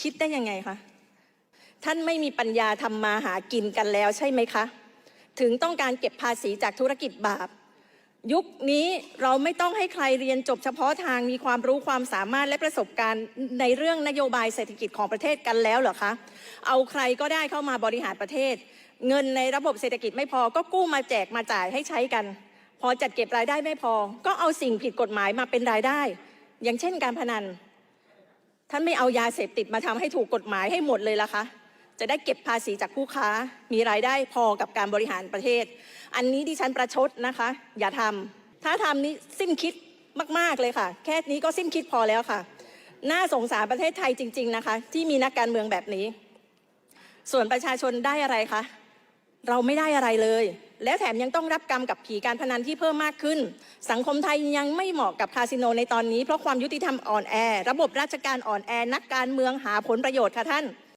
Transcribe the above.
คิดได้ยังไงคะท่านไม่มีปัญญาทำมาหากินกันแล้วใช่ไหมคะ ถึงต้องการเก็บภาษีจากธุรกิจบาป ยุคนี้เราไม่ต้องให้ใครเรียนจบเฉพาะทางมีความรู้ความสามารถและประสบการณ์ในเรื่องนโยบายเศรษฐกิจของประเทศกันแล้วเหรอคะ เอาใครก็ได้เข้ามาบริหารประเทศ เงินในระบบเศรษฐกิจไม่พอก็กู้มาแจกมาจ่ายให้ใช้กัน พอจัดเก็บรายได้ไม่พอ ก็เอาสิ่งผิดกฎหมายมาเป็นรายได้ อย่างเช่นการพนัน ท่านไม่เอายาเสพติดมาทำให้ถูกกฎหมายให้หมดเลยล่ะคะจะได้เก็บภาษีจากผู้ค้า มีรายได้พอกับการบริหารประเทศ อันนี้ดิฉันประชดนะคะ อย่าทำถ้าทำนี้สิ้นคิดมาก ๆ เลยค่ะ แค่นี้ก็สิ้นคิดพอแล้วค่ะ น่าสงสารประเทศไทยจริง ๆ นะคะ ที่มีนักการเมืองแบบนี้ ส่วนประชาชนได้อะไรคะ เราไม่ได้อะไรเลย และแถมยังต้องรับกรรมกับผีการพนันที่เพิ่มมากขึ้น สังคมไทยยังไม่เหมาะกับคาสิโนในตอนนี้เพราะความยุติธรรมอ่อนแอ ระบบราชการอ่อนแอ นักการเมืองหาผลประโยชน์ค่ะท่าน